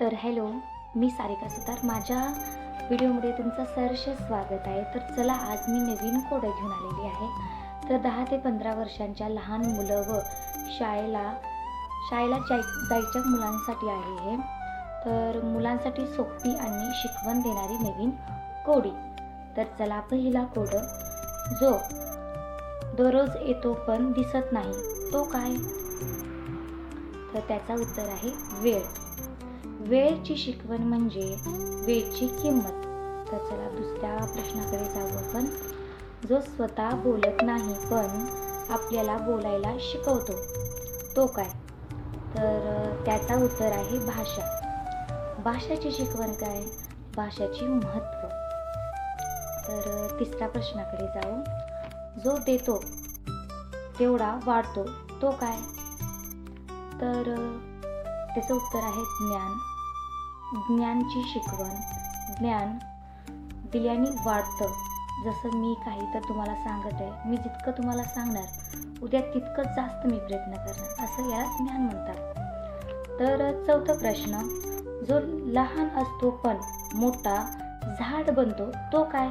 तर हॅलो मी सारिका सुतार. माझ्या व्हिडिओमध्ये तुमचं सहर्ष स्वागत आहे. तर चला आज मी नवीन कोडं घेऊन आलेली आहे. तर दहा ते पंधरा वर्षांच्या लहान मुलं व शाळेला शाळेला जाय जायच्या मुलांसाठी आहे हे. तर मुलांसाठी सोपी आणि शिकवण देणारी नवीन कोडी. तर चला पहिला कोड जो दररोज येतो पण दिसत नाही तो काय? तर त्याचा उत्तर आहे वेळ. वेळची शिकवण म्हणजे वेळची किंमत. तर चला दुसऱ्या प्रश्नाकडे जाऊ आपण. जो स्वतः बोलत नाही पण आपल्याला बोलायला शिकवतो तो काय? तर त्याचा उत्तर आहे भाषा. भाषेची शिकवण काय? भाषेची महत्त्व. तर तिसऱ्या प्रश्नाकडे जाऊ. जो देतो तेवढा वाढतो तो काय? तर त्याचं उत्तर आहे ज्ञान. ज्ञानची शिकवण ज्ञान दिल्याने वाढतं. जसं मी काही तर तुम्हाला सांगत आहे मी जितकं तुम्हाला सांगणार उद्या तितकंच जास्त मी प्रयत्न करणार असं याला ज्ञान म्हणतात. तर चौथा प्रश्न जो लहान असतो पण मोठा झाड बनतो तो काय?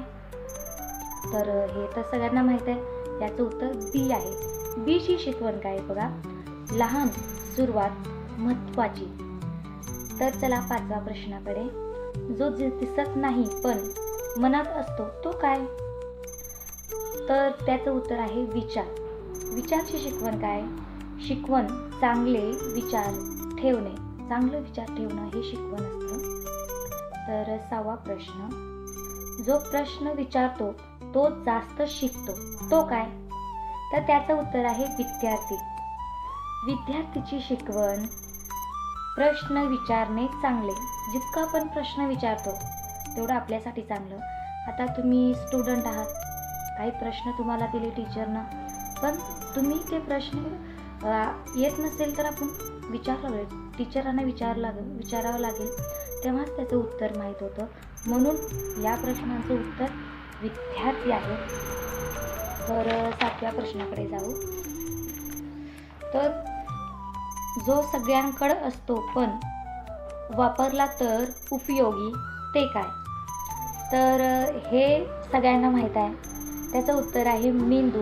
तर हे तर सगळ्यांना माहीत आहे याचं उत्तर बी आहे. बीची शिकवण काय आहे बघा? लहान सुरुवात महत्त्वाची. तर चला पाचव्या प्रश्नाकडे. जो दिसत नाही पण मनात असतो तो काय? तर त्याचं उत्तर आहे विचार. विचारची शिकवण काय? शिकवण चांगले विचार ठेवणे. चांगलं विचार ठेवणं हे शिकवण असतं. तर सहावा प्रश्न. जो प्रश्न विचारतो तो जास्त शिकतो. तो काय? तर त्याचं उत्तर आहे विद्यार्थी. विद्यार्थीची शिकवण प्रश्न विचारणे चांगले. जितका आपण प्रश्न विचारतो तेवढं आपल्यासाठी चांगलं. आता तुम्ही स्टुडंट आहात. काही प्रश्न तुम्हाला दिले टीचरनं पण तुम्ही ते प्रश्न येत नसेल तर आपण विचारावं टीचरांना विचार लागेल विचारावं लागेल. तेव्हाच त्याचं उत्तर माहीत होतं. म्हणून या प्रश्नाचं उत्तर विद्यार्थी आहे तर सातव्या प्रश्नाकडे जाऊ. तर जो सगळ्यांकडं असतो पण वापरला तर उपयोगी ते काय? तर हे सगळ्यांना माहीत आहे. त्याचं उत्तर आहे मेंदू.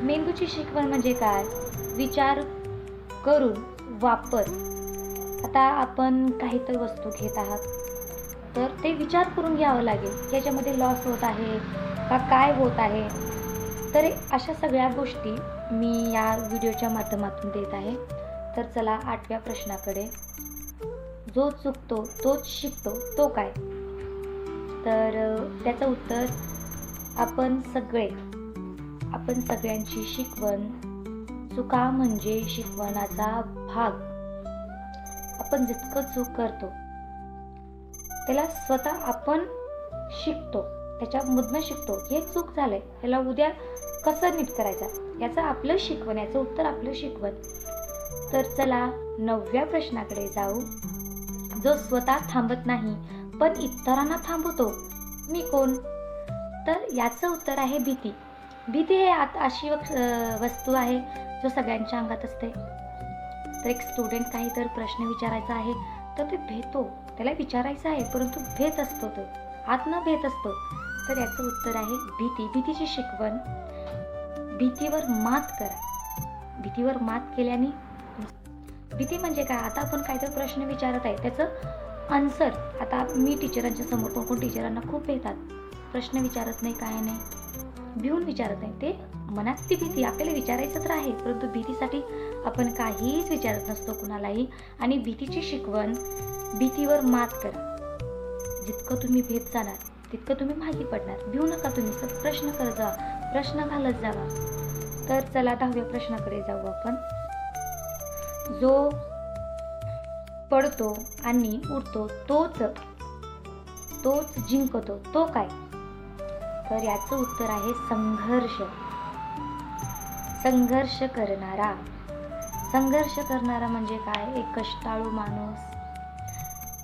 मेंदूची शिकवण म्हणजे काय? विचार करून वापर. आता आपण काहीतरी वस्तू घेत आहात. तर ते विचार करून घ्यावं लागेल. की याच्यामध्ये लॉस होत आहे का काय होत आहे? तर अशा सगळ्या गोष्टी मी या व्हिडिओच्या माध्यमातून देत आहे. तर चला आठव्या प्रश्नाकडे. जो चुकतो तोच शिकतो. तो काय? तर त्याचं उत्तर आपण सगळे आपण सगळ्यांची शिकवण चुका म्हणजे शिकवणाचा भाग. आपण जितकं चूक करतो त्याला स्वतः आपण शिकतो त्याच्यामधनं शिकतो. हे चूक झालंय ह्याला उद्या कसं नीट करायचं? याचं आपलं शिकवण याचं उत्तर आपलं शिकवण. तर चला नवव्या प्रश्नाकडे जाऊ. जो स्वतः थांबत नाही पण इतरांना थांबवतो. मी कोण? तर याचं उत्तर आहे भीती. भीती हे आत अशी वस्तू आहे जो सगळ्यांच्या अंगात असते. तर एक स्टुडंट काही तर प्रश्न विचारायचा आहे तर ते भेतो. त्याला विचारायचं आहे परंतु भेत असतो तो. आत न भेत असतो. तर याचं उत्तर आहे भीती. भीतीची शिकवण. भीतीवर मात करा. भीतीवर मात केल्याने भीती म्हणजे काय? आता आपण काहीतरी प्रश्न विचारत आहे. त्याचं आन्सर आता मी टीचरांच्या समोर कोण कोण टीचरांना खूप भेटतात प्रश्न विचारत नाही काय नाही. भिवून विचारत नाही. ते मनात ती भीती आपल्याला विचारायचं तर आहे. परंतु भीतीसाठी आपण काहीच विचारत नसतो कुणालाही. आणि भीतीची शिकवण भीतीवर मात करा. जितकं तुम्ही भेट जाणार तितकं तुम्ही माहिती पडणार. भिवू नका तुम्ही. सर प्रश्न करत जा प्रश्न घालत जावा. तर चला दहाव्या प्रश्नाकडे जाऊ आपण. जो पडतो आणि उडतो तोच तोच जिंकतो. तो काय? तर याचं उत्तर आहे संघर्ष. संघर्ष करणारा. संघर्ष करणारा म्हणजे काय? एक कष्टाळू माणूस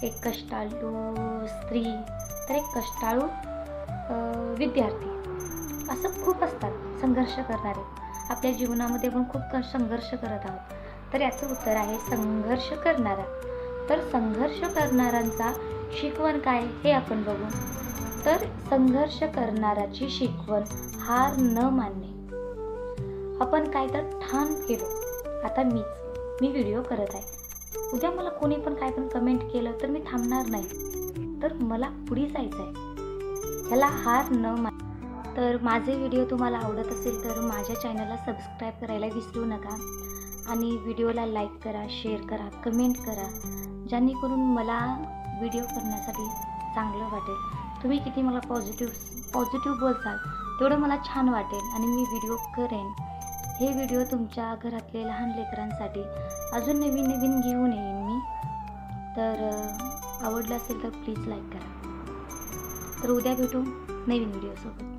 एक कष्टाळू स्त्री तर एक कष्टाळू विद्यार्थी. असं खूप असतात संघर्ष करणारे. आपल्या जीवनामध्ये पण खूप क- संघर्ष करत आहोत. तर याचं उत्तर आहे संघर्ष करणारा. तर संघर्ष करणाऱ्यांचा शिकवण काय हे आपण बघू. तर संघर्ष करणाऱ्याची शिकवण हार न मानणे. आपण काय तर ठाण केलो. आता मीच. मी व्हिडिओ करत आहे. उद्या मला कोणी पण काय पण कमेंट केलं तर मी थांबणार नाही. तर मला पुढे जायचं आहे ह्याला हार न मान तर माझे व्हिडिओ तुम्हाला आवडत असेल तर माझ्या चॅनलला सबस्क्राईब करायला विसरू नका. आणि व्हिडिओला लाईक करा शेअर करा कमेंट करा जेणेकरून मला व्हिडिओ करण्यासाठी चांगलं वाटेल. तुम्ही किती मला पॉझिटिव्ह पॉझिटिव्ह बोलसाल तेवढं मला छान वाटेल आणि मी व्हिडिओ करेन. हे व्हिडिओ तुमच्या घरातले लहान लेकरांसाठी अजून नवीन नवीन घेऊन येईन मी. तर आवडलं असेल तर प्लीज लाईक करा. तर उद्या भेटू नवीन व्हिडिओसोबत.